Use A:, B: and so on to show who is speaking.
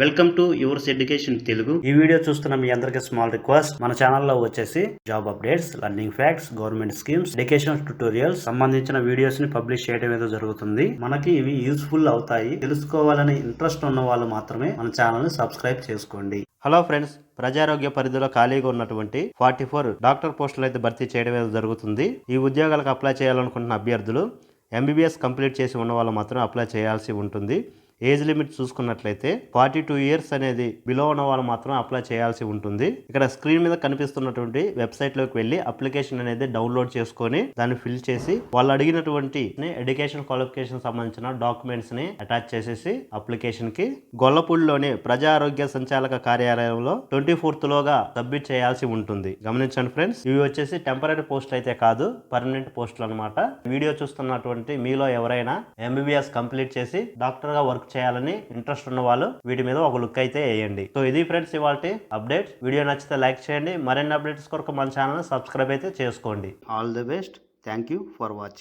A: Welcome to yours education Telugu ఈ video చూస్తున్న మీ అందరికీ స్మాల్ రిక్వెస్ట్ మన ఛానల్లో వచ్చేసి job updates learning facts government schemes education tutorials సంబంధించిన వీడియోస్ని పబ్లిష్ చేయడం ఏదో జరుగుతుంది. మనకి ఇవి యూస్ఫుల్ అవుతాయి. తెలుసుకోవాలని ఇంట్రెస్ట్ ఉన్న వాళ్ళు మాత్రమే మన ఛానల్ని సబ్స్క్రైబ్ చేసుకోండి. హలో ఫ్రెండ్స్ ప్రజారోగ్య పరిధిలో ఖాళీగా ఉన్నటువంటి ఫార్టీ ఫోర్ డాక్టర్ పోస్టులు అయితే భర్తీ చేయడం ఏదో జరుగుతుంది. ఈ ఉద్యోగాలకు అప్లై చేయాలనుకుంటున్న అభ్యర్థులు ఎంబీబీఎస్ కంప్లీట్ చేసి ఉన్న వాళ్ళు మాత్రం అప్లై చేయాల్సి ఉంటుంది. ఏజ్ లిమిట్ చూసుకున్నట్లయితే ఫార్టీ టూ ఇయర్స్ అనేది బిలో ఉన్న వాళ్ళు మాత్రం అప్లై చేయాల్సి ఉంటుంది. ఇక్కడ స్క్రీన్ మీద కనిపిస్తున్నటువంటి వెబ్సైట్లోకి వెళ్ళి అప్లికేషన్ అనేది డౌన్లోడ్ చేసుకొని దాన్ని ఫిల్ చేసి వాళ్ళు అడిగినటువంటి ఎడ్యుకేషన్ క్వాలిఫికేషన్ సంబంధించిన డాక్యుమెంట్స్ని అటాచ్ చేసేసి అప్లికేషన్కి గొల్లపూడిలోని ప్రజా ఆరోగ్య సంచాలక కార్యాలయంలో ట్వంటీ ఫోర్త్ లోగా సబ్మిట్ చేయాల్సి ఉంటుంది. గమనించండి ఫ్రెండ్స్ ఇవి వచ్చేసి టెంపరీ పోస్ట్ అయితే కాదు పర్మనెంట్ పోస్టులు అనమాట వీడియో చూస్తున్నటువంటి మీలో ఎవరైనా ఎంబీబీఎస్ కంప్లీట్ చేసి డాక్టర్గా వర్క్ చేయాలని ఇంట్రెస్ట్ ఉన్న వాళ్ళు వీటి మీద ఒక లుక్ అయితే వేయండి. సో ఇది ఫ్రెండ్స్ ఇవాళ అప్డేట్ వీడియో నచ్చితే లైక్ చేయండి. మరిన్ని అప్డేట్స్ కొరకు మన ఛానల్ సబ్స్క్రైబ్ అయితే చేసుకోండి. All the best thank you for watching